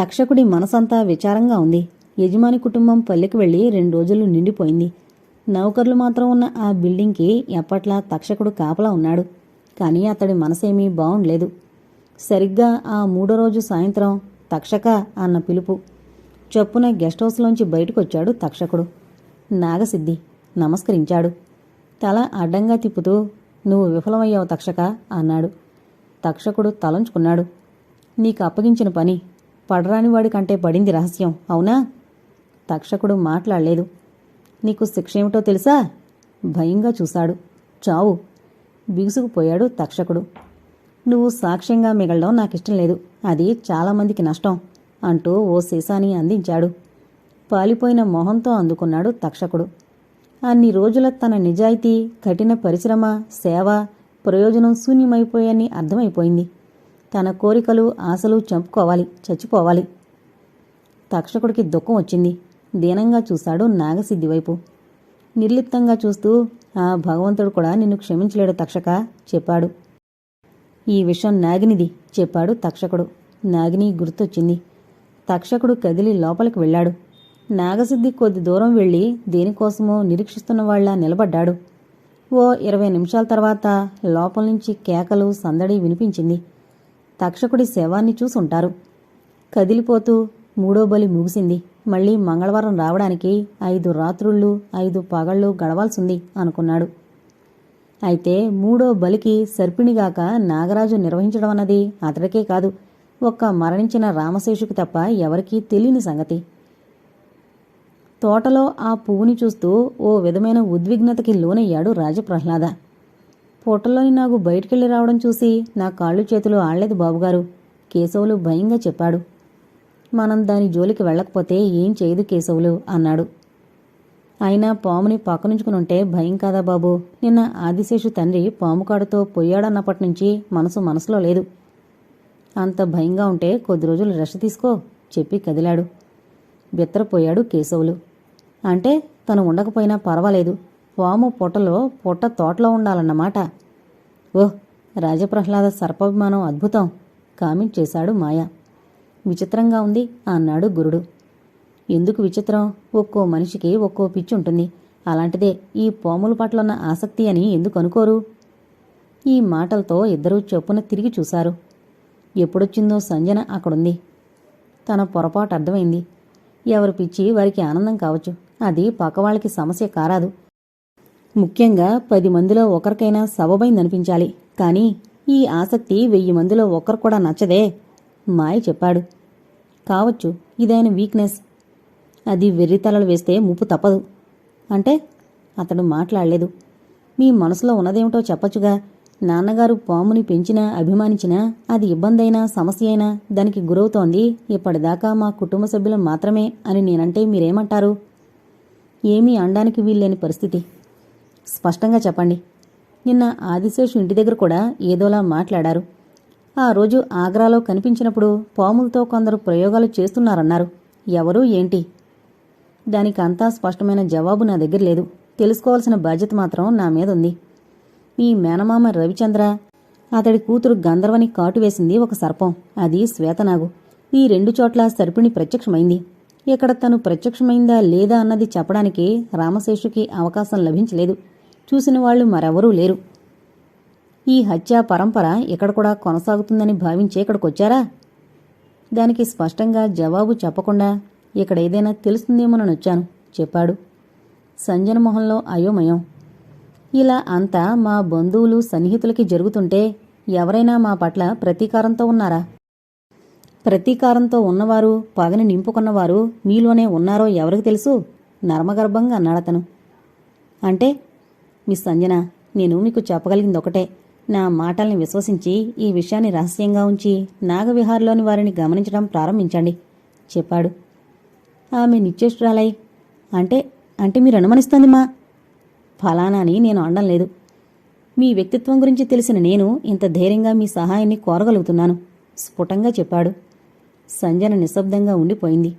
తక్షకుడి మనసంతా విచారంగా ఉంది. యజమాని కుటుంబం పల్లెకి వెళ్ళి రెండు రోజులు నిండిపోయింది. నౌకర్లు మాత్రం ఉన్న ఆ బిల్డింగ్కి ఎప్పట్లా తక్షకుడు కాపలా ఉన్నాడు. కానీ అతడి మనసేమీ బాగుండలేదు సరిగ్గా ఆ మూడో రోజు సాయంత్రం తక్షక అన్న పిలుపు. చొప్పున గెస్ట్ హౌస్లోంచి బయటకొచ్చాడు తక్షకుడు. నాగసిద్ధి నమస్కరించాడు. తల అడ్డంగా తిప్పుతూ నువ్వు విఫలమయ్యావు తక్షక అన్నాడు. తక్షకుడు తలంచుకున్నాడు. నీకు అప్పగించిన పని పడరానివాడి కంటే పడింది రహస్యం అవునా? తక్షకుడు మాట్లాడలేదు. నీకు శిక్ష ఏమిటో తెలుసా? భయంగా చూశాడు. చావు. బిగుసుకుపోయాడు తక్షకుడు. నువ్వు సాక్ష్యంగా మిగలడం నాకిష్టం లేదు. అది చాలామందికి నష్టం అంటూ ఓ సీసాని అందించాడు. పాలిపోయిన మొహంతో అందుకున్నాడు తక్షకుడు. అన్ని రోజుల తన నిజాయితీ కఠిన పరిశ్రమ సేవ ప్రయోజనం శూన్యమైపోయాయని అర్థమైపోయింది. తన కోరికలు ఆశలు చంపుకోవాలి చచ్చిపోవాలి. తక్షకుడికి దుఃఖం వచ్చింది. దీనంగా చూశాడు నాగసిద్ధి వైపు. నిర్లిప్తంగా చూస్తూ ఆ భగవంతుడు కూడా నిన్ను క్షమించలేడు తక్షక చెప్పాడు. ఈ విషయం నాగినిది చెప్పాడు తక్షకుడు. నాగిని గుర్తొచ్చింది. తక్షకుడు కదిలి లోపలికి వెళ్ళాడు. నాగసిద్ధి కొద్ది దూరం వెళ్ళి దేనికోసమో నిరీక్షిస్తున్న వాళ్ళ నిలబడ్డాడు. ఓ ఇరవై నిమిషాల తర్వాత లోపల నుంచి కేకలు సందడి వినిపించింది. తక్షకుడి శవాన్ని చూసుంటారు. కదిలిపోతూ మూడో బలి ముగిసింది. మళ్ళీ మంగళవారం రావడానికి ఐదు రాత్రుళ్ళు ఐదు పగళ్ళు గడవాల్సింది అనుకున్నాడు. అయితే మూడో బలికి సర్పిణిగాక నాగరాజు నిర్వహించడం అన్నది అతడికే కాదు ఒక్క మరణించిన రామశేషుకు తప్ప ఎవరికీ తెలియని సంగతి. తోటలో ఆ పువ్వుని చూస్తూ ఓ విధమైన ఉద్విగ్నతకి లోనయ్యాడు రాజప్రహ్లాద. పూటల్లోని నాకు బయటికెళ్ళి రావడం చూసి నా కాళ్ళు చేతులు ఆడలేదు బాబుగారు. కేశవులు భయంగా చెప్పాడు. మనం దాని జోలికి వెళ్ళకపోతే ఏం చేయదు కేశవులు అన్నాడు. అయినా పాముని పక్కనుంచుకునుంటే భయం కాదా బాబు? నిన్న ఆదిశేషు తండ్రి పాము కాడుతో పొయ్యాడన్నప్పటి నుంచి మనసు మనసులో లేదు. అంత భయంగా ఉంటే కొద్ది రోజులు రెస్ట్ తీసుకో చెప్పి కదిలాడు. బిత్తరపోయాడు కేశవులు. అంటే తను ఉండకపోయినా పర్వాలేదు. పాము పొట్టలో పొట్ట తోటలో ఉండాలన్నమాట. ఓహ్ రాజప్రహ్లాద సర్పాభిమానం అద్భుతం కామెంట్ చేశాడు మాయా. విచిత్రంగా ఉంది అన్నాడు గురుడు. ఎందుకు విచిత్రం? ఒక్కో మనిషికి ఒక్కో పిచ్చి ఉంటుంది. అలాంటిదే ఈ పాముల పట్ల ఉన్న ఆసక్తి అని ఎందుకు అనుకోరు? ఈ మాటలతో ఇద్దరూ చెప్పున తిరిగి చూశారు. ఎప్పుడొచ్చిందో సంజన అక్కడుంది. తన పొరపాటు అర్థమైంది. ఎవరి పిచ్చి వారికి ఆనందం కావచ్చు. అది పక్కవాళ్ళకి సమస్య కారాదు. ముఖ్యంగా పది మందిలో ఒకరికైనా సబబైందనిపించాలి. కానీ ఈ ఆసక్తి వెయ్యి మందిలో ఒక్కరు కూడా నచ్చదే మాయ చెప్పాడు. కావచ్చు ఇదైన వీక్నెస్. అది వెర్రితలలు వేస్తే ముప్పు తప్పదు. అంటే అతడు మాట్లాడలేదు. మీ మనసులో ఉన్నదేమిటో చెప్పొచ్చుగా. నాన్నగారు పాముని పెంచినా అభిమానించినా అది ఇబ్బందైనా సమస్య అయినా దానికి గురవుతోంది. ఇప్పటిదాకా మా కుటుంబ సభ్యులు మాత్రమే అని నేనంటే మీరేమంటారు? ఏమీ అనడానికి వీల్లేని పరిస్థితి. స్పష్టంగా చెప్పండి. నిన్న ఆదిశేషు ఇంటి దగ్గర కూడా ఏదోలా మాట్లాడారు. ఆ రోజు ఆగ్రాలో కనిపించినప్పుడు పాములతో కొందరు ప్రయోగాలు చేస్తున్నారన్నారు. ఎవరు ఏంటి? దానికి అంతా స్పష్టమైన జవాబు నా దగ్గర లేదు. తెలుసుకోవాల్సిన బాధ్యత మాత్రం నా మీద ఉంది. మీ మేనమామ రవిచంద్ర అతడి కూతురు గంధర్వని కాటు వేసింది ఒక సర్పం. అది శ్వేతనాగు. ఈ రెండు చోట్ల సర్పిణి ప్రత్యక్షమైంది. ఇక్కడ తను ప్రత్యక్షమైందా లేదా అన్నది చెప్పడానికి రామశేషుకి అవకాశం లభించలేదు. చూసిన వాళ్ళు మరెవరూ లేరు. ఈ హత్య పరంపర ఇక్కడ కూడా కొనసాగుతుందని భావించి ఇక్కడికొచ్చారా దానికి స్పష్టంగా జవాబు చెప్పకుండా ఇక్కడ ఏదైనా తెలుస్తుందేమోనని వచ్చాను చెప్పాడు సంజన మొహంలో అయోమయం. ఇలా అంతా మా బంధువులు సన్నిహితులకి జరుగుతుంటే ఎవరైనా మా పట్ల ప్రతీకారంతో ఉన్నారా? ప్రతీకారంతో ఉన్నవారు పగని నింపుకున్నవారు మీలోనే ఉన్నారో ఎవరికి తెలుసు? నర్మగర్భంగా అన్నాడతను. అంటే మిస్ సంజన నేను మీకు చెప్పగలిగింది ఒకటే. నా మాటల్ని విశ్వసించి ఈ విషయాన్ని రహస్యంగా ఉంచి నాగవిహార్లోని వారిని గమనించడం ప్రారంభించండి చెప్పాడు. ఆమె నిశ్చేష్టురాలై అంటే అంటే మీరు అనుమానిస్తోంది మా? ఫలానాని నేను అనడం లేదు. మీ వ్యక్తిత్వం గురించి తెలిసిన నేను ఇంత ధైర్యంగా మీ సహాయాన్ని కోరగలుగుతున్నాను స్ఫుటంగా చెప్పాడు. సంజన నిశ్శబ్దంగా ఉండిపోయింది.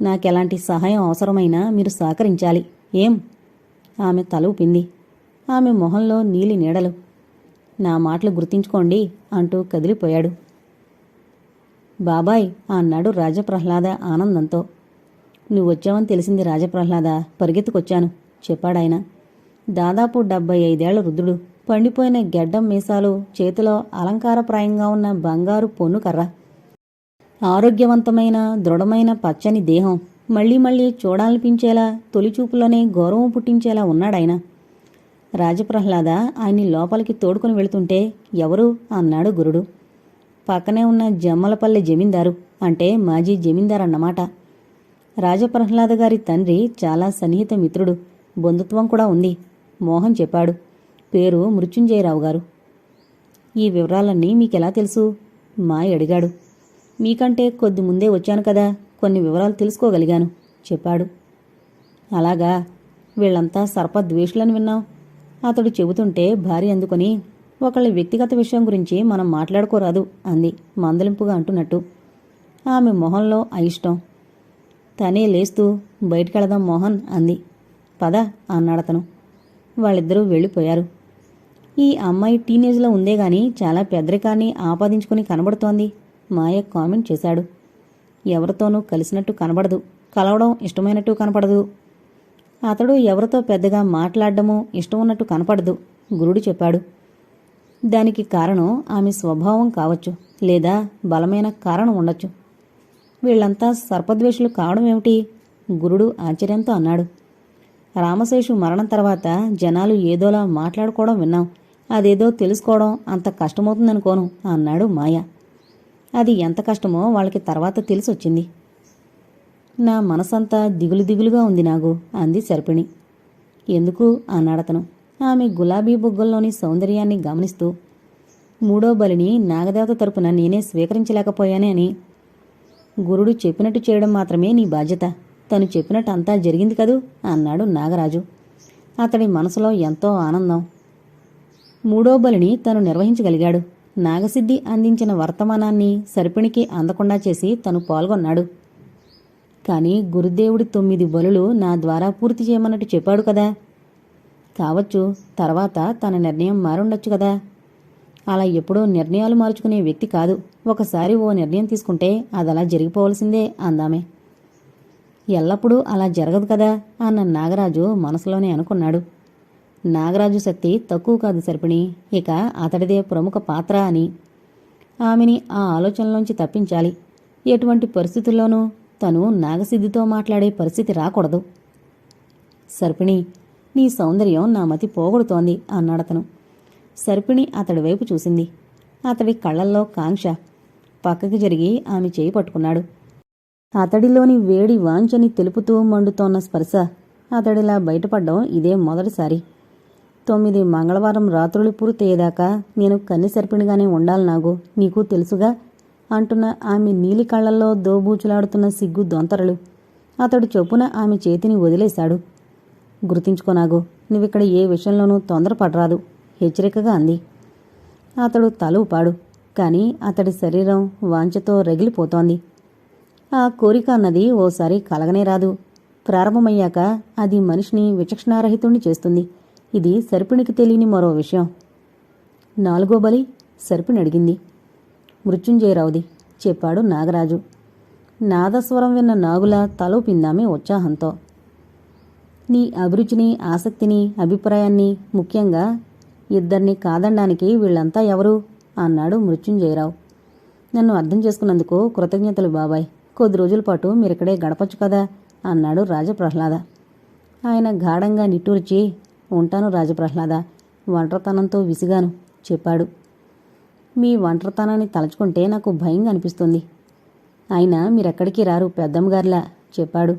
నాకెలాంటి సహాయం అవసరమైనా మీరు సహకరించాలి ఏం? ఆమె తల ఊపింది. ఆమె మొహంలో నీలి నీడలు. నా మాటలు గుర్తించుకోండి అంటూ కదిలిపోయాడు. బాబాయ్ అన్నాడు రాజప్రహ్లాద ఆనందంతో. నువ్వు వచ్చావని తెలిసింది రాజప్రహ్లాద. పరిగెత్తుకొచ్చాను చెప్పాడాయన దాదాపు డెబ్బై ఐదేళ్ళ రుద్రుడు. పండిపోయిన గెడ్డం మీసాలు చేతిలో అలంకారప్రాయంగా ఉన్న బంగారు పొన్ను కర్ర. ఆరోగ్యవంతమైన దృఢమైన పచ్చని దేహం. మళ్ళీ మళ్ళీ చూడాలనిపించేలా తొలిచూపులోనే గౌరవం పుట్టించేలా ఉన్నాడాయన. రాజప్రహ్లాద ఆయన్ని లోపలికి తోడుకొని వెళుతుంటే ఎవరు? అన్నాడు గురుడు. పక్కనే ఉన్న జమ్మలపల్లె జమీందారు అంటే మాజీ జమీందారు అన్నమాట. రాజప్రహ్లాద గారి తండ్రి చాలా సన్నిహిత మిత్రుడు బంధుత్వం కూడా ఉంది మోహన్ చెప్పాడు. పేరు మృత్యుంజయరావు గారు. ఈ వివరాలన్నీ మీకెలా తెలుసు? మాయ అడిగాడు. మీకంటే కొద్ది ముందే వచ్చాను కదా కొన్ని వివరాలు తెలుసుకోగలిగాను చెప్పాడు. అలాగా వీళ్ళంతా సర్పద్వేషులని విన్నాం. అతడు చెబుతుంటే భార్య అందుకొని ఒకళ్ళ వ్యక్తిగత విషయం గురించి మనం మాట్లాడుకోరాదు అంది మందలింపుగా అంటున్నట్టు. ఆమె మొహంలో అయిష్టం. తనే లేస్తూ బయటకెళదాం మోహన్ అంది. పద అన్నాడతను. వాళ్ళిద్దరూ వెళ్ళిపోయారు. ఈ అమ్మాయి టీనేజ్లో ఉందే గాని చాలా పెద్దరికాన్ని ఆపాదించుకుని కనబడుతోంది మాయ కామెంట్ చేశాడు. ఎవరితోనూ కలిసినట్టు కనబడదు. కలవడం ఇష్టమైనట్టు కనపడదు. అతడు ఎవరితో పెద్దగా మాట్లాడడమూ ఇష్టం ఉన్నట్టు కనపడదు గురుడు చెప్పాడు. దానికి కారణం ఆమె స్వభావం కావచ్చు లేదా బలమైన కారణం ఉండొచ్చు. వీళ్ళంతా సర్పద్వేషులు కావడం ఏమిటి? గురుడు ఆశ్చర్యంతో అన్నాడు. రామశేషు మరణం తర్వాత జనాలు ఏదోలా మాట్లాడుకోవడం విన్నాం. అదేదో తెలుసుకోవడం అంత కష్టమవుతుందనుకోను అన్నాడు మాయ. అది ఎంత కష్టమో వాళ్ళకి తర్వాత తెలిసొచ్చింది. నా మనసంతా దిగులు దిగులుగా ఉంది నాగు అంది సర్పిణి. ఎందుకు? అన్నాడతను. ఆమె గులాబీ బుగ్గల్లోని సౌందర్యాన్ని గమనిస్తూ. మూడో బలిని నాగదేవత తరపున నేనే స్వీకరించలేకపోయానే అని. గురుడు చెప్పినట్టు చేయడం మాత్రమే నీ బాధ్యత. తను చెప్పినట్టు అంతా జరిగింది కదూ? అన్నాడు నాగరాజు. అతడి మనసులో ఎంతో ఆనందం. మూడో బలిని తను నిర్వహించగలిగాడు. నాగసిద్ధి అందించిన వర్తమానాన్ని సర్పిణికి అందకుండా చేసి తను పాల్గొన్నాడు. కాని గురుదేవుడి తొమ్మిది బలులు నా ద్వారా పూర్తి చేయమన్నట్టు చెప్పాడు కదా. కావచ్చు తర్వాత తన నిర్ణయం మారుండొచ్చు కదా. అలా ఎప్పుడూ నిర్ణయాలు మార్చుకునే వ్యక్తి కాదు. ఒకసారి ఓ నిర్ణయం తీసుకుంటే అది అలా జరిగిపోవలసిందే అందామే. ఎల్లప్పుడూ అలా జరగదు కదా అన్న నాగరాజు మనసులోనే అనుకున్నాడు. నాగరాజు శక్తి తక్కువ కాదు సరిపణి. ఇక అతడిదే ప్రముఖ పాత్ర అని ఆమెని ఆ ఆలోచనలోంచి తప్పించాలి. ఎటువంటి పరిస్థితుల్లోనూ తను నాగసిద్ధితో మాట్లాడే పరిస్థితి రాకూడదు. సర్పిణి నీ సౌందర్యం నా మతి పోగొడుతోంది అన్నాడతను సర్పిణి అతడి వైపు చూసింది. అతడి కళ్ళల్లో కాంక్ష. పక్కకి జరిగి ఆమె చేయి పట్టుకున్నాడు. అతడిలోని వేడి వాంచని తెలుపుతూ మండుతోన్న స్పర్శ అతడిలా బయటపడ్డం ఇదే మొదటిసారి. తొమ్మిది మంగళవారం రాత్రులు పూర్తయ్యేదాకా నేను కన్నెసరిపిణిగానే ఉండాలి నాగు. నీకు తెలుసుగా? అంటున్న ఆమె నీలి కళ్ళల్లో దోబూచులాడుతున్న సిగ్గు దొంతరలు. అతడు చొప్పున ఆమె చేతిని వదిలేశాడు. గుర్తించుకోనాగు నువ్విక్కడ ఏ విషయంలోనూ తొందరపడరాదు. హెచ్చరికగా అంది. అతడు తలూపాడు కాని అతడి శరీరం వాంఛతో రగిలిపోతోంది. ఆ కోరిక అన్నది ఓసారి కలగనే రాదు. ప్రారంభమయ్యాక అది మనిషిని విచక్షణారహితుణ్ణి చేస్తుంది. ఇది సర్పిణికి తెలియని మరో విషయం. నాలుగో బలి సర్పిణి అడిగింది. మృత్యుంజయరావుది చెప్పాడు నాగరాజు. నాదస్వరం విన్న నాగుల తలూపిందామే ఉత్సాహంతో. నీ అభిరుచిని ఆసక్తిని అభిప్రాయాన్ని ముఖ్యంగా ఇద్దరిని కాదనడానికి వీళ్ళంతా ఎవరు? అన్నాడు మృత్యుంజయరావు. నన్ను అర్థం చేసుకున్నందుకు కృతజ్ఞతలు బాబాయ్. కొద్ది రోజుల పాటు మీరిక్కడే గడపచ్చు కదా అన్నాడు రాజప్రహ్లాద. ఆయన గాఢంగా నిట్టూర్చి ఉంటాను రాజప్రహ్లాద. ఒంటరితనంతో విసిగాను. చెప్పాడు. మీ ఒంటరితనాన్ని తలుచుకుంటే నాకు భయంగా అనిపిస్తుంది. ఆయన మీరెక్కడికి రారు పెద్దమ్మగారిలా చెప్పాడు.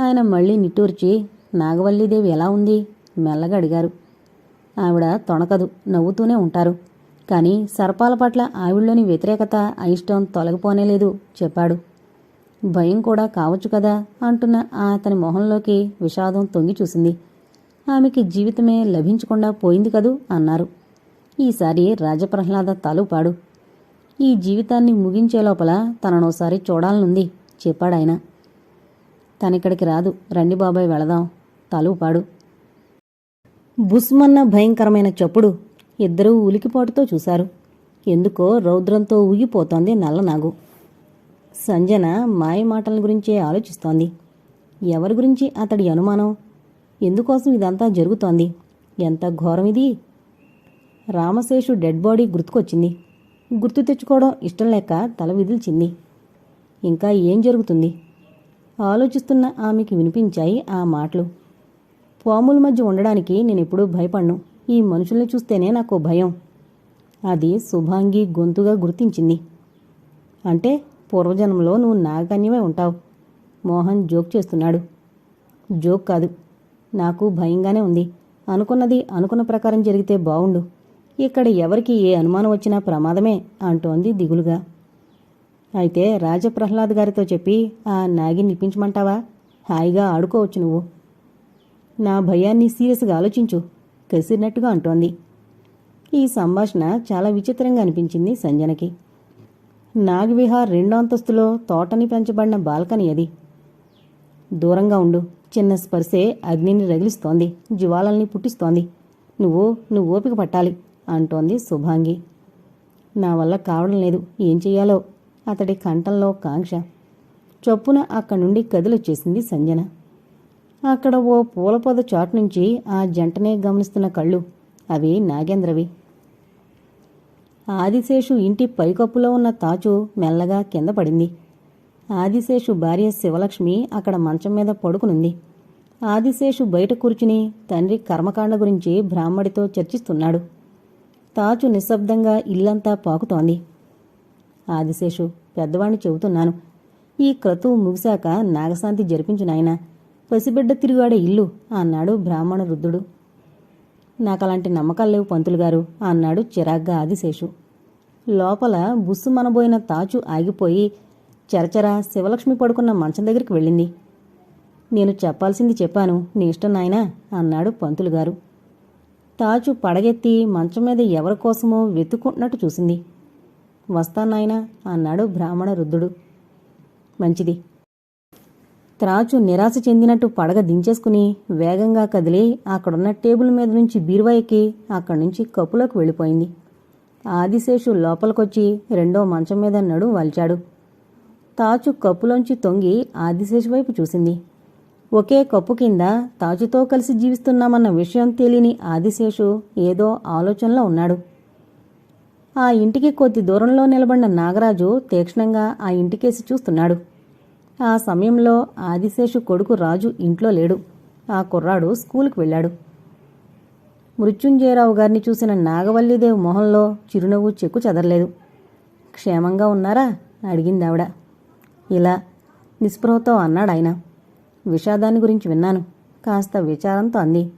ఆయన మళ్ళీ నిట్టూర్చి నాగవల్లీదేవి ఎలా ఉంది? మెల్లగా అడిగారు. ఆవిడ తొణకదు నవ్వుతూనే ఉంటారు. కానీ సర్పాల పట్ల ఆవిడలోని వ్యతిరేకత అయిష్టం తొలగిపోనేలేదు చెప్పాడు. భయం కూడా కావచ్చు కదా అంటున్న అతని మొహంలోకి విషాదం తొంగి చూసింది. ఆమెకి జీవితమే లభించకుండా పోయింది కదూ అన్నారు. ఈసారి రాజప్రహ్లాద తలుపాడు. ఈ జీవితాన్ని ముగించే లోపల తననోసారి చూడాలనుంది చెప్పాడాయన. తనిక్కడికి రాదు రండి బాబాయ్ వెళదాం తలుపాడు. బుస్మన్న భయంకరమైన చప్పుడు ఇద్దరూ ఉలికిపాటుతో చూశారు. ఎందుకో రౌద్రంతో ఊగిపోతోంది నల్లనాగు. సంజన మాయ మాటల గురించే ఆలోచిస్తోంది. ఎవరి గురించి అతడి అనుమానం? ఎందుకోసం ఇదంతా జరుగుతోంది? ఎంత ఘోరం ఇది? రామశేషు డెడ్ బాడీ గుర్తుకొచ్చింది. గుర్తు తెచ్చుకోవడం ఇష్టం లేక తల విదిల్చింది. ఇంకా ఏం జరుగుతుంది? ఆలోచిస్తున్న ఆమెకి వినిపించాయి ఆ మాటలు. పాముల మధ్య ఉండడానికి నేనెప్పుడూ భయపడ్ను. ఈ మనుషుల్ని చూస్తేనే నాకు భయం. అది శుభాంగి గొంతుగా గుర్తించింది. అంటే పూర్వజన్మలో నువ్వు నాగకన్యమే ఉంటావు. మోహన్ జోక్ చేస్తున్నాడు. జోక్ కాదు. నాకు భయంగానే ఉంది. అనుకున్నది అనుకున్న ప్రకారం జరిగితే బావుండు. ఇక్కడ ఎవరికి ఏ అనుమానం వచ్చినా ప్రమాదమే అంటోంది దిగులుగా. అయితే రాజప్రహ్లాద్ గారితో చెప్పి ఆ నాగిని నిప్పించమంటావా? హాయిగా ఆడుకోవచ్చు నువ్వు. నా భయాన్ని సీరియస్గా ఆలోచించు కసిరినట్టుగా అంటోంది. ఈ సంభాషణ చాలా విచిత్రంగా అనిపించింది సంజనకి. నాగవిహార్ రెండో అంతస్తులో తోటని పెంచబడిన బాల్కనీ అది. దూరంగా ఉండు. చిన్న స్పర్శే అగ్నిని రగిలిస్తోంది జ్వాలల్ని పుట్టిస్తోంది. నువ్వు నువ్వు ఓపిక పట్టాలి అంటోంది శుభాంగి. నా వల్ల కావడం లేదు ఏం చెయ్యాలో? అతడి కంఠంలో కాంక్ష. చొప్పున అక్కడి నుండి కదిలొచ్చేసింది సంజన. అక్కడ ఓ పూలపొద చాటు నుంచి ఆ జంటనే గమనిస్తున్న కళ్ళు అవి నాగేంద్రవి. ఆదిశేషు ఇంటి పైకప్పులో ఉన్న తాచు మెల్లగా కింద పడింది. ఆదిశేషు భార్య శివలక్ష్మి అక్కడ మంచం మీద పడుకునుంది. ఆదిశేషు బయట కూర్చుని తండ్రి కర్మకాండ గురించి బ్రాహ్మడితో చర్చిస్తున్నాడు. తాచు నిశ్శబ్దంగా ఇల్లంతా పాకుతోంది. ఆదిశేషు పెద్దవాణ్ణి చెబుతున్నాను ఈ క్రతువు ముగిశాక నాగశాంతి జరిపించు నాయన పసిబిడ్డ తిరిగాడే ఇల్లు అన్నాడు బ్రాహ్మణ వృద్ధుడు. నాకలాంటి నమ్మకాలు లేవు పంతులు గారు అన్నాడు చిరాగ్గా ఆదిశేషు. లోపల బుస్సు మనబోయిన తాచు ఆగిపోయి చరచర శివలక్ష్మి పడుకున్న మంచం దగ్గరికి వెళ్ళింది. నేను చెప్పాల్సింది చెప్పాను నీ ఇష్టం నాయనా అన్నాడు పంతులు గారు. తాచు పడగెత్తి మంచం మీద ఎవరి కోసమో వెతుక్కుంటున్నట్టు చూసింది. వస్తానాయనా అన్నాడు బ్రాహ్మణ రుద్ధుడు మంచిది. త్రాచు నిరాశ చెందినట్టు పడగ దించేసుకుని వేగంగా కదిలి అక్కడున్న టేబుల్ మీద నుంచి బీరువా ఎక్కి అక్కడి నుంచి కప్పులోకి వెళ్ళిపోయింది. ఆదిశేషు లోపలికొచ్చి రెండో మంచం మీద నడు వాల్చాడు. తాచు కప్పులోంచి తొంగి ఆదిశేషు వైపు చూసింది. ఒకే కప్పు కింద తాచుతో కలిసి జీవిస్తున్నామన్న విషయం తెలియని ఆదిశేషు ఏదో ఆలోచనలో ఉన్నాడు. ఆ ఇంటికి కొద్ది దూరంలో నిలబడిన నాగరాజు తీక్షణంగా ఆ ఇంటికేసి చూస్తున్నాడు. ఆ సమయంలో ఆదిశేషు కొడుకు రాజు ఇంట్లో లేడు. ఆ కుర్రాడు స్కూలుకు వెళ్ళాడు. మృత్యుంజయరావు గారిని చూసిన నాగవల్లిదేవి మొహంలో చిరునవ్వు చెక్కు చెదరలేదు. క్షేమంగా ఉన్నారా? అడిగింది ఆవిడ ఇలా నిస్పృహతో అన్నాడాయన విషాదాన్ని గురించి విన్నాను. కాస్త విచారంతో అంది.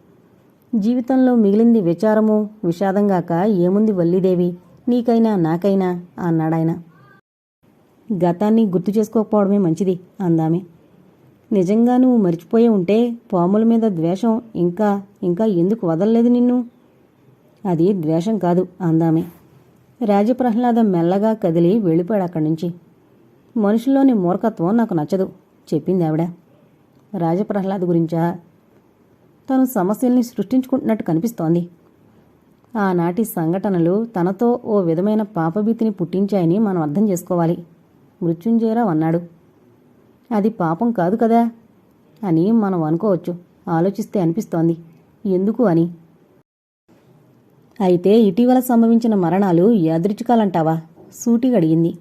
జీవితంలో మిగిలింది విచారము విషాదంగాక ఏముంది వల్లీదేవి? నీకైనా నాకైనా అన్నాడాయన గతాన్ని గుర్తు చేసుకోకపోవడమే మంచిది అందామే. నిజంగా నువ్వు మర్చిపోయి ఉంటే పాముల మీద ద్వేషం ఇంకా ఇంకా ఎందుకు వదలలేదు నిన్ను? అది ద్వేషం కాదు అందామే. రాజప్రహ్లాదం మెల్లగా కదిలి వెళ్ళిపోయాడు అక్కడి నుంచి. మనుషుల్లోని మూర్ఖత్వం నాకు నచ్చదు చెప్పింది ఆవిడ. రాజప్రహ్లాద్ గురించా? తను సమస్యల్ని సృష్టించుకుంటున్నట్టు కనిపిస్తోంది. ఆనాటి సంఘటనలు తనతో ఓ విధమైన పాపభీతిని పుట్టించాయని మనం అర్థం చేసుకోవాలి. మృత్యుంజయరావు అన్నాడు. అది పాపం కాదు కదా? అని మనం అనుకోవచ్చు. ఆలోచిస్తే అనిపిస్తోంది. ఎందుకు అని? అయితే ఇటీవల సంభవించిన మరణాలు యాదృచ్ఛికాలంటావా? సూటిగడిగింది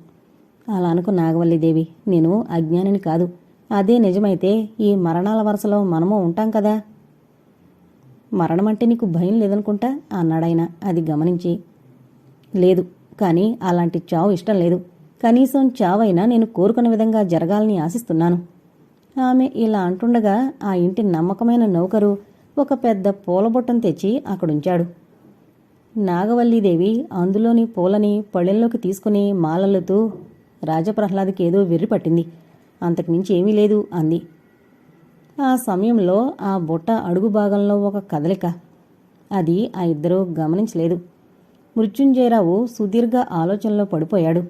అలా అనుకు నాగవల్లిదేవి నేను అజ్ఞానిని కాదు. అదే నిజమైతే ఈ మరణాల వరుసలో మనము ఉంటాం కదా? మరణమంటే నీకు భయం లేదనుకుంటా? అన్నాడాయన అది గమనించి. లేదు కానీ అలాంటి చావు ఇష్టం లేదు. కనీసం చావైనా నేను కోరుకున్న విధంగా జరగాలని ఆశిస్తున్నాను. ఆమె ఇలా అంటుండగా ఆ ఇంటి నమ్మకమైన నౌకరు ఒక పెద్ద పూలబొట్టం తెచ్చి అక్కడుంచాడు. నాగవల్లీదేవి అందులోని పూలని పళ్ళెల్లోకి తీసుకుని మాలలుతూ రాజప్రహ్లాద్కి ఏదో వెర్రి పట్టింది. అంతకుమించి ఏమీ లేదు అంది. ఆ సమయంలో ఆ బుట్ట అడుగు భాగంలో ఒక కదలిక. అది ఆ ఇద్దరూ గమనించలేదు. మృత్యుంజయరావు సుదీర్ఘ ఆలోచనలో పడిపోయాడు.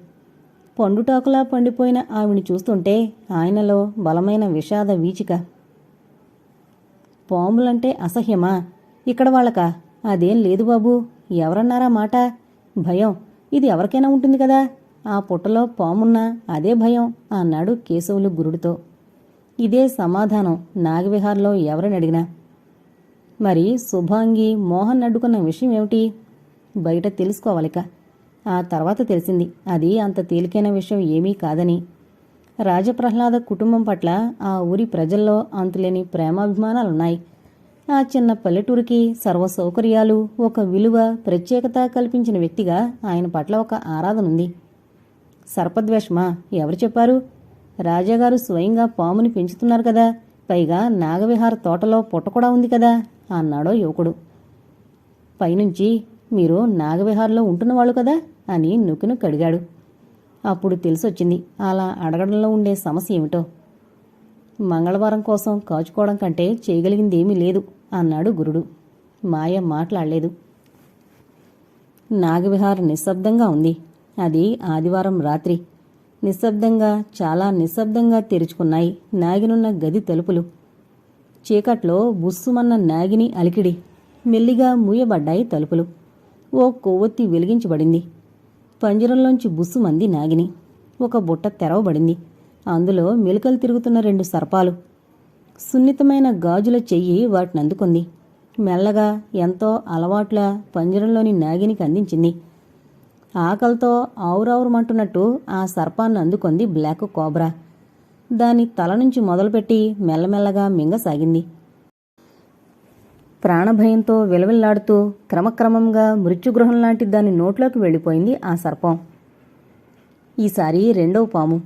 పండుటాకులా పండిపోయిన ఆవిని చూస్తుంటే ఆయనలో బలమైన విషాద వీచిక. పాములంటే అసహ్యమా? ఇక్కడ వాళ్ళకా? అదేం లేదు బాబు. ఎవరన్నారా మాట? భయం. ఇది ఎవరికైనా ఉంటుంది కదా? ఆ పుట్టలో పామున్నా అదే భయం అన్నాడు కేశవులు గురుడితో. ఇదే సమాధానం నాగవిహార్లో ఎవరని అడిగినా. మరి శుభాంగి మోహన్ అడ్డుకున్న విషయం ఏమిటి? బయట తెలుసుకోవాలిక. ఆ తర్వాత తెలిసింది. అది అంత తేలికైన విషయం ఏమీ కాదని. రాజప్రహ్లాద కుటుంబం పట్ల ఆ ఊరి ప్రజల్లో అంతులేని ప్రేమాభిమానాలున్నాయి. ఆ చిన్న పల్లెటూరికి సర్వ సౌకర్యాలు ఒక విలువ ప్రత్యేకత కల్పించిన వ్యక్తిగా ఆయన పట్ల ఒక ఆరాధనుంది. సర్పద్వేషమా? ఎవరు చెప్పారు? రాజాగారు స్వయంగా పాముని పెంచుతున్నారు కదా. పైగా నాగవిహార తోటలో పుట్ట కూడా ఉంది కదా అన్నాడో యువకుడు. పైనుంచి మీరు నాగవిహార్లో ఉంటున్నవాళ్ళు కదా అని నుకిను కడిగాడు. అప్పుడు తెలిసొచ్చింది అలా అడగడంలో ఉండే సమస్య ఏమిటో. మంగళవారం కోసం కాచుకోవడం కంటే చేయగలిగిందేమీ లేదు అన్నాడు గురుడు. మాయ మాట్లాడలేదు. నాగవిహార్ నిశ్శబ్దంగా ఉంది. అది ఆదివారం రాత్రి. నిశ్శబ్దంగా చాలా నిశ్శబ్దంగా తెరుచుకున్నాయి నాగినున్న గది తలుపులు. చీకట్లో బుస్సుమన్న నాగిని అలికిడి మెల్లిగా మూయబడ్డాయి తలుపులు. ఓ కొవ్వొత్తి వెలిగించబడింది. పంజరంలోంచి బుస్సుమంది నాగిని. ఒక బుట్ట తెరవబడింది. అందులో మెలికలు తిరుగుతున్న రెండు సర్పాలు. సున్నితమైన గాజుల చెయ్యి వాటిని అందుకుంది. మెల్లగా ఎంతో అలవాట్ల పంజరంలోని నాగినికి అందించింది. ఆకలితో ఆవురావురమంటున్నట్టు ఆ సర్పాన్ని అందుకొంది బ్లాక్ కోబ్రా. దాని తల నుంచి మొదలుపెట్టి మెల్లమెల్లగా మింగసాగింది ప్రాణభయంతో విలవిల్లాడుతూ క్రమక్రమంగా మృత్యుగృహం లాంటి దాని నోట్లోకి వెళ్ళిపోయింది ఆ సర్పం. ఈసారి రెండవ పాము.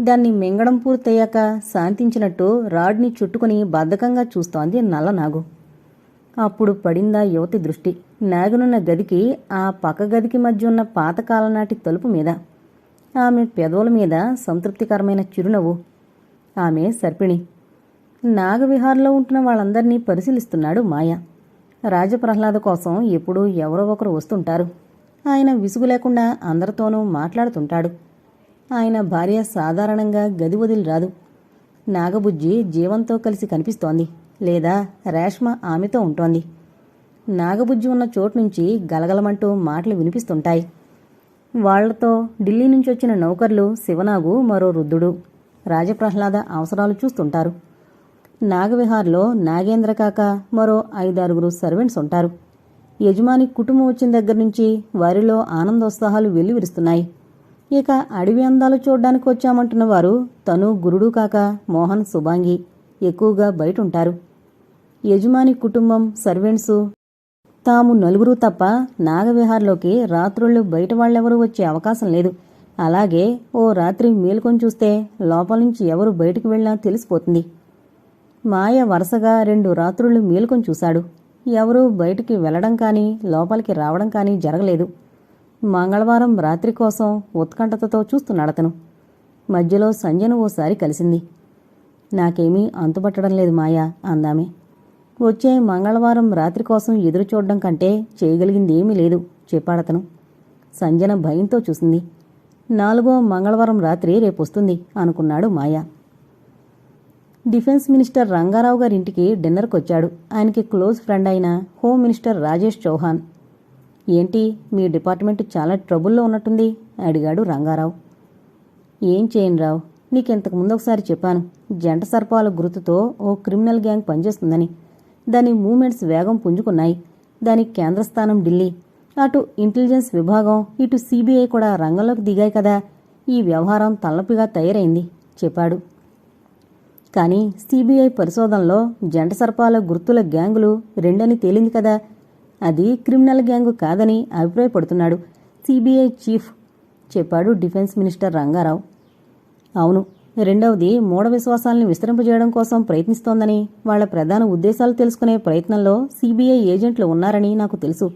దాన్ని మింగడం పూర్తయ్యాక శాంతించినట్టు రాడ్ని చుట్టుకుని బద్ధకంగా చూస్తోంది నల్లనాగు. అప్పుడు పడిందా యువతి దృష్టి. నాగనున్న గదికి ఆ పక్క గదికి మధ్య ఉన్న పాతకాలనాటి తలుపు మీద. ఆమె పెదవుల మీద సంతృప్తికరమైన చిరునవ్వు. ఆమె సర్పిణి. నాగవిహార్లో ఉంటున్న వాళ్ళందరినీ పరిశీలిస్తున్నాడు మాయ. రాజప్రహ్లాద కోసం ఎప్పుడూ ఎవరో ఒకరు వస్తుంటారు. ఆయన విసుగు లేకుండా అందరితోనూ మాట్లాడుతుంటాడు. ఆయన భార్య సాధారణంగా గది వదిలి రాదు. నాగబుజ్జి జీవంతో కలిసి కనిపిస్తోంది. లేదా రేష్మ ఆమెతో ఉంటోంది. నాగబుజ్జి ఉన్న చోటు నుంచి గలగలమంటూ మాటలు వినిపిస్తుంటాయి. వాళ్ళతో ఢిల్లీ నుంచి వచ్చిన నౌకర్లు శివనాగు మరో రుద్దుడు రాజప్రహ్లాద అవసరాలు చూస్తుంటారు. నాగవిహార్లో నాగేంద్ర కాక మరో ఐదారుగురు సర్వెంట్స్ ఉంటారు. యజమాని కుటుంబం వచ్చిన దగ్గర నుంచి వారిలో ఆనందోత్సాహాలు వెల్లివిరుస్తున్నాయి. ఇక అడవి అందాలు చూడ్డానికి వచ్చామంటున్న వారు తను గురుడు కాక మోహన్ సుబాంగి ఎక్కువగా బయట ఉంటారు. యజమాని కుటుంబం సర్వెంట్సు తాము నలుగురు తప్ప నాగవిహార్లోకి రాత్రుళ్ళు బయట వాళ్ళెవరూ వచ్చే అవకాశం లేదు. అలాగే ఓ రాత్రి మేల్కొని చూస్తే లోపల నుంచి ఎవరు బయటికి వెళ్ళినా తెలిసిపోతుంది. మాయ వరుసగా రెండు రాత్రుళ్ళు మేల్కొని చూశాడు. ఎవరూ బయటికి వెళ్ళడం కానీ లోపలికి రావడం కానీ జరగలేదు. మంగళవారం రాత్రి కోసం ఉత్కంఠతతో చూస్తున్నాడతను మధ్యలో సంజను ఓసారి కలిసింది. నాకేమీ అంతుపట్టడం లేదు మాయా అందామే. వచ్చే మంగళవారం రాత్రి కోసం ఎదురు చూడడం కంటే చేయగలిగింది ఏమీ లేదు చెప్పాడతను. సంజన భయంతో చూసింది. నాలుగో మంగళవారం రాత్రి రేపొస్తుంది అనుకున్నాడు మాయా. డిఫెన్స్ మినిస్టర్ రంగారావు గారింటికి డిన్నర్కి వచ్చాడు ఆయనకి క్లోజ్ ఫ్రెండ్ అయిన హోమ్ మినిస్టర్ రాజేష్ చౌహాన్. ఏంటి మీ డిపార్ట్మెంట్ చాలా ట్రబుల్లో ఉన్నట్టుంది? అడిగాడు రంగారావు. ఏం చేయను రావు నీకింతకు ముందు ఒకసారి చెప్పాను. జంట సర్పాల గుర్తుతో ఓ క్రిమినల్ గ్యాంగ్ పనిచేస్తుందని. దాని మూమెంట్స్ వేగం పుంజుకున్నాయి. దాని కేంద్రస్థానం ఢిల్లీ. అటు ఇంటెలిజెన్స్ విభాగం ఇటు సిబిఐ కూడా రంగంలోకి దిగాయి కదా. ఈ వ్యవహారం తలనొప్పిగా తయారైంది చెప్పాడు. కానీ సిబిఐ పరిశోధనలో జంట సర్పాల గుర్తుల గ్యాంగులు రెండని తేలింది కదా. అది క్రిమినల్ గ్యాంగు కాదని అభిప్రాయపడుతున్నాడు సిబిఐ చీఫ్ చెప్పాడు డిఫెన్స్ మినిస్టర్ రంగారావు. అవును రెండవది మూఢ విశ్వాసాల్ని విస్తరింపజేయడం కోసం ప్రయత్నిస్తోందని వాళ్ళ ప్రధాన ఉద్దేశాలు తెలుసుకునే ప్రయత్నంలో సిబిఐ ఏజెంట్లు ఉన్నారని నాకు తెలుసు.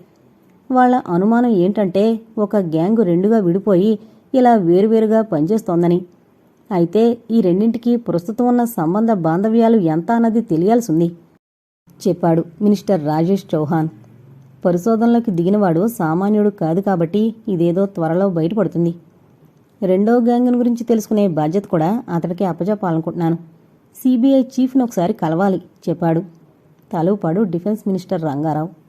వాళ్ళ అనుమానం ఏంటంటే ఒక గ్యాంగు రెండుగా విడిపోయి ఇలా వేరువేరుగా పనిచేస్తోందని. అయితే ఈ రెండింటికి ప్రస్తుతం ఉన్న సంబంధ బాంధవ్యాలు ఎంత అన్నది తెలియాల్సింది చెప్పాడు మినిస్టర్ రాజేష్ చౌహాన్. పరిశోధనలోకి దిగినవాడు సామాన్యుడు కాదు కాబట్టి ఇదేదో త్వరలో బయటపడుతుంది. రెండో గ్యాంగ్ గురించి తెలుసుకునే బాధ్యత కూడా అతడికి అప్పజెప్పాలనుకుంటున్నాను. సిబిఐ చీఫ్ని ఒకసారి కలవాలి చెప్పాడు. తలూపాడు డిఫెన్స్ మినిస్టర్ రంగారావు.